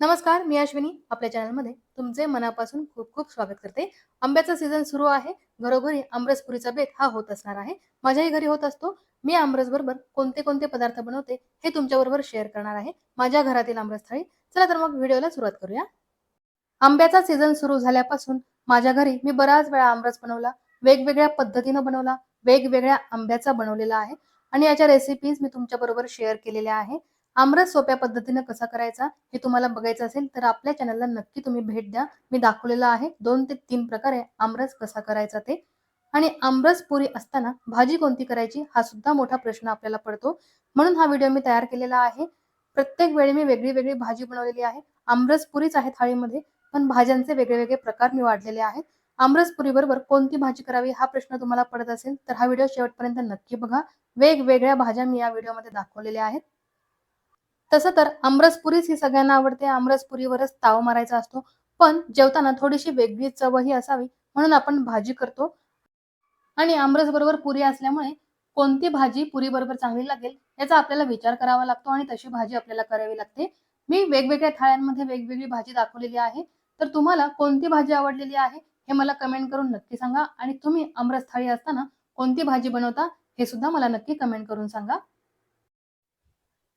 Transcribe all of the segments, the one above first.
नमस्कार मी अश्विनी आपल्या चॅनलमध्ये तुमचे मनापासून खूप खूप स्वागत करते. आंब्याचा सीझन सुरू आहे. घरोघरी आमरसपुरीचा बेत हा होत असणार आहे. माझ्याही घरी होत असतो. मी आमरस बरोबर कोणते कोणते पदार्थ बनवते हे तुमच्याबरोबर शेअर करणार आहे माझ्या घरातील आमरस थाळी चला तर मग व्हिडिओला सुरुवात करूया. आंब्याचा सीझन सुरू झाल्यापासून माझ्या घरी मी बराच वेळा आमरस बनवला वेगवेगळ्या पद्धतीनं बनवला वेगवेगळ्या आंब्याचा बनवलेला आहे. आणि याच्या रेसिपीज मी तुमच्या बरोबर शेअर केलेल्या आहे. आमरस सोप्या पद्धतीनं कसा करायचा हे तुम्हाला बघायचं असेल तर आपल्या चॅनलला नक्की तुम्ही भेट द्या. मी दाखवलेला आहे दोन ते तीन प्रकारे आमरस कसा करायचा ते. आणि आमरस पुरी असताना भाजी कोणती करायची हा सुद्धा मोठा प्रश्न आपल्याला पडतो. म्हणून हा व्हिडिओ मी तयार केलेला आहे. प्रत्येक वेळी मी वेगळी वेगळी भाजी बनवलेली आहे. आमरस पुरीच आहे थाळीमध्ये पण भाज्यांचे वेगळे वेगळे प्रकार मी वाढलेले आहेत. आमरस पुरी बरोबर कोणती भाजी करावी हा प्रश्न तुम्हाला पडत असेल तर हा व्हिडिओ शेवटपर्यंत नक्की बघा. वेगवेगळ्या भाज्या मी या व्हिडिओमध्ये दाखवलेल्या आहेत. तसं तर आमरसपुरीच ही सगळ्यांना आवडते. आमरसपुरीवरच ताव मारायचा असतो. पण जेवताना थोडीशी वेगळी चवही असावी म्हणून आपण भाजी करतो. आणि आमरस बरोबर पुरी असल्यामुळे कोणती भाजी पुरी बरोबर चांगली लागेल याचा आपल्याला विचार करावा लागतो आणि तशी भाजी आपल्याला करावी लागते. मी वेगवेगळ्या थाळ्यांमध्ये वेगवेगळी भाजी दाखवलेली आहे. तर तुम्हाला कोणती भाजी आवडलेली आहे हे मला कमेंट करून नक्की सांगा आणि तुम्ही आमरस थाळी असताना कोणती भाजी बनवता हे सुद्धा मला नक्की कमेंट करून सांगा.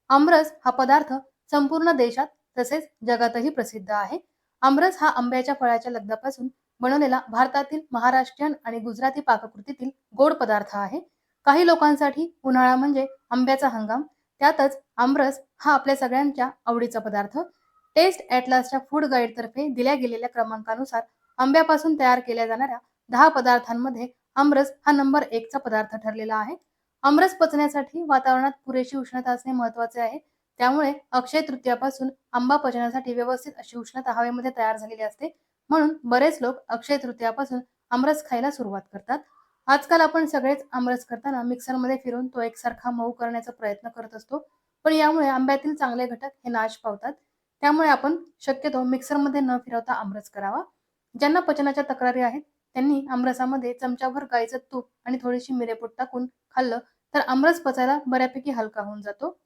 आमरस हा पदार्थ संपूर्ण देशात तसेच जगातही प्रसिद्ध आहे. आमरस हा आंब्याच्या फळाच्या लगदापासून बनवलेला भारतातील महाराष्ट्रीयन आणि गुजराती पाककृतीतील गोड पदार्थ आहे. काही लोकांसाठी उन्हाळा म्हणजे आंब्याचा हंगाम. त्यातच आमरस हा आपल्या सगळ्यांच्या आवडीचा पदार्थ. टेस्ट ॲटलासच्या फूड गाईड तर्फे दिल्या गेलेल्या क्रमांकानुसार आंब्यापासून तयार केल्या जाणाऱ्या दहा पदार्थांमध्ये आमरस हा नंबर एकचा पदार्थ ठरलेला आहे. आमरस पचण्यासाठी वातावरणात पुरेशी उष्णता असणे महत्त्वाचे आहे. त्यामुळे अक्षय तृतीयापासून आंबा पचण्यासाठी व्यवस्थित अशी उष्णता हवेमध्ये तयार झालेली असते. म्हणून बरेच लोक अक्षय तृतीयापासून आमरस खायला सुरुवात करतात. आजकाल आपण सगळेच आमरस करताना मिक्सरमध्ये फिरून तो एकसारखा मऊ करण्याचा प्रयत्न करत असतो. पण यामुळे आंब्यातील चांगले घटक हे नाश पावतात. त्यामुळे आपण शक्यतो मिक्सरमध्ये न फिरवता आमरस करावा. ज्यांना पचनाच्या तक्रारी आहेत त्यांनी आमरसामध्ये चमचाभर गाईचं तूप आणि थोडीशी मिरेपूट टाकून खाल्लं तर आमरस पचायला बऱ्यापैकी हलका होऊन जातो.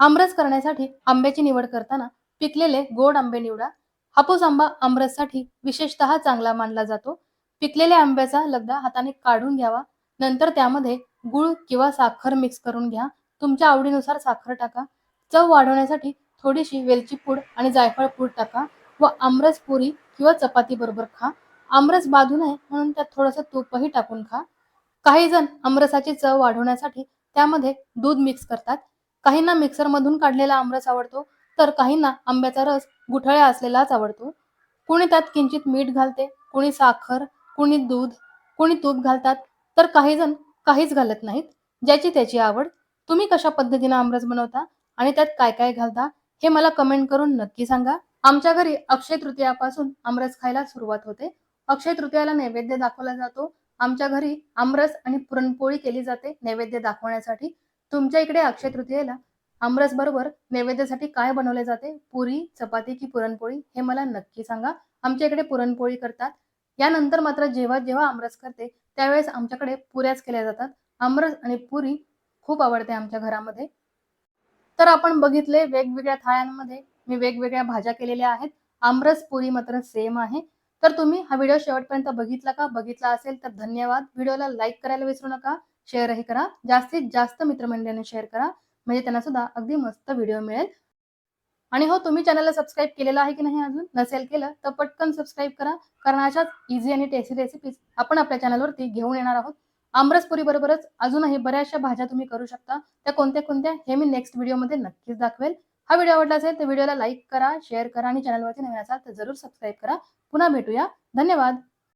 आमरस करण्यासाठी आंब्याची निवड करताना पिकलेले गोड आंबे निवडा. हापूस आंबा आमरससाठी विशेषतः चांगला मानला जातो. पिकलेल्या आंब्याचा लगदा हाताने काढून घ्यावा. नंतर त्यामध्ये गुळ किंवा साखर मिक्स करून घ्या. तुमच्या आवडीनुसार साखर टाका. चव वाढवण्यासाठी थोडीशी वेलची पूड आणि जायफळ पूड टाका. व आमरस पुरी किंवा चपाती बरोबर खा. आमरस बाधू नये म्हणून त्यात थोडंसं तूपही टाकून खा. काही जण आमरसाची चव वाढवण्यासाठी त्यामध्ये दूध मिक्स करतात. काहींना मिक्सरमधून काढलेला आमरस आवडतो तर काहींना आंब्याचा रस गुठळ्या असलेलाच आवडतो. कुणी त्यात किंचित मीठ घालते कुणी साखर कुणी दूध कुणी तूप घालतात तर काही जण काहीच घालत नाहीत. ज्याची त्याची आवड. तुम्ही कशा पद्धतीने आमरस बनवता आणि त्यात काय काय घालता हे मला कमेंट करून नक्की सांगा. आमच्या घरी अक्षय तृतीयापासून आमरस खायला सुरुवात होते. अक्षय तृतीयाला नैवेद्य दाखवला जातो. आमच्या घरी आमरस आणि पुरणपोळी केली जाते नैवेद्य दाखवण्यासाठी. तुमच्या इकडे अक्षय तृतीयेला आमरस बरोबर नैवेद्यासाठी काय बनवले जाते? पुरी चपाती की पुरणपोळी? हे मला नक्की सांगा. आमच्या इकडे पुरणपोळी करतात. यानंतर मात्र जेव्हा जेव्हा आमरस करते त्यावेळेस आमच्याकडे पुऱ्याच केल्या जातात. आमरस आणि पुरी खूप आवडते आमच्या घरामध्ये. तर आपण बघितले वेगवेगळ्या थाळ्यांमध्ये मी वेगवेगळ्या भाज्या केलेल्या आहेत. आमरस पुरी मात्र सेम आहे. तर तुम्ही हा व्हिडिओ शेवटपर्यंत बघितला का? बघितला असेल तर धन्यवाद. व्हिडिओला लाईक करायला विसरू नका. शेअरही करा. जास्तीत जास्त मित्रमंडळींनी शेअर करा. म्हणजे त्यांना सुद्धा अगदी मस्त व्हिडिओ मिळेल. आणि हो तुम्ही चॅनलला सबस्क्राईब केलेलं आहे की नाही अजून? नसेल केलं तर पटकन सबस्क्राईब करा. कारण अशाच इझी आणि टेस्टी रेसिपीज आपण आपल्या चॅनलवरती घेऊन येणार आहोत. आमरसपुरी बरोबरच अजूनही बऱ्याचशा भाज्या तुम्ही करू शकता. त्या कोणत्या कोणत्या हे मी नेक्स्ट व्हिडिओमध्ये नक्कीच दाखवेल. हा व्हिडिओ आवडला असेल तर व्हिडिओला लाईक करा शेअर करा आणि चॅनलवरती नवीन असाल तर जरूर सबस्क्राईब करा. पुन्हा भेटूया. धन्यवाद.